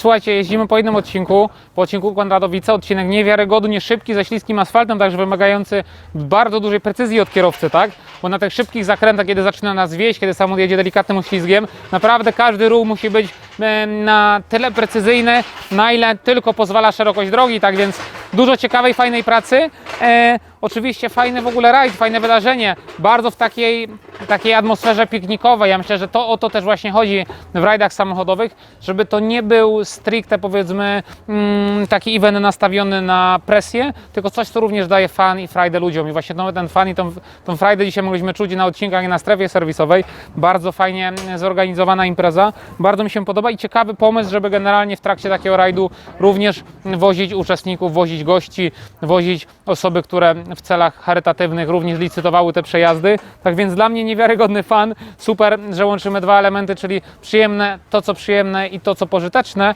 Słuchajcie, jeździmy po jednym odcinku, po odcinku Konradowice, odcinek niewiarygodnie szybki, ze śliskim asfaltem, także wymagający bardzo dużej precyzji od kierowcy, tak? Bo na tych szybkich zakrętach, kiedy zaczyna nas wieść, kiedy samochód jedzie delikatnym uślizgiem, naprawdę każdy ruch musi być e, na tyle precyzyjny, na ile tylko pozwala szerokość drogi, tak więc dużo ciekawej, fajnej pracy. Oczywiście fajny w ogóle rajd, fajne wydarzenie, bardzo w takiej, takiej atmosferze piknikowej. Ja myślę, że to o to też właśnie chodzi w rajdach samochodowych, żeby to nie był stricte powiedzmy mm, taki event nastawiony na presję, tylko coś, co również daje fan i frajdę ludziom. I właśnie ten fan i tą, tą frajdę dzisiaj mogliśmy czuć na odcinkach i na strefie serwisowej. Bardzo fajnie zorganizowana impreza. Bardzo mi się podoba i ciekawy pomysł, żeby generalnie w trakcie takiego rajdu również wozić uczestników, wozić gości, wozić osoby, które w celach charytatywnych również licytowały te przejazdy. Tak więc dla mnie niewiarygodny fan. Super, że łączymy dwa elementy, czyli przyjemne, to co przyjemne i to co pożyteczne.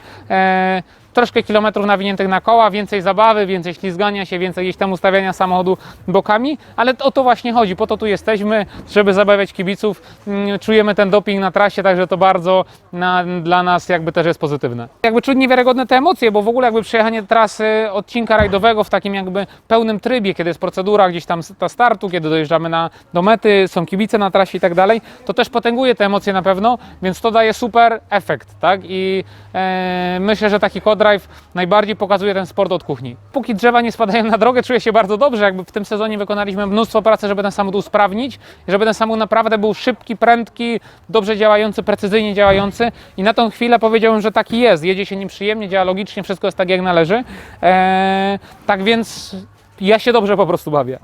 Troszkę kilometrów nawiniętych na koła, więcej zabawy, więcej ślizgania się, więcej gdzieś tam ustawiania samochodu bokami, ale o to właśnie chodzi, po to tu jesteśmy, żeby zabawiać kibiców. Mm, Czujemy ten doping na trasie, także to bardzo na, dla nas jakby też jest pozytywne. Jakby czuć niewiarygodne te emocje, bo w ogóle jakby przejechanie trasy odcinka rajdowego w takim jakby pełnym trybie, kiedy jest procedura gdzieś tam ta startu, kiedy dojeżdżamy na, do mety, są kibice na trasie i tak dalej, to też potęguje te emocje na pewno, więc to daje super efekt, tak? I e, myślę, że taki co-drive najbardziej pokazuje ten sport od kuchni. Póki drzewa nie spadają na drogę, czuję się bardzo dobrze, jakby w tym sezonie wykonaliśmy mnóstwo pracy, żeby ten samochód usprawnić, żeby ten samochód naprawdę był szybki, prędki, dobrze działający, precyzyjnie działający i na tą chwilę powiedziałbym, że taki jest. Jedzie się nim przyjemnie, działa logicznie, wszystko jest tak jak należy. E, tak więc ja się dobrze po prostu bawię.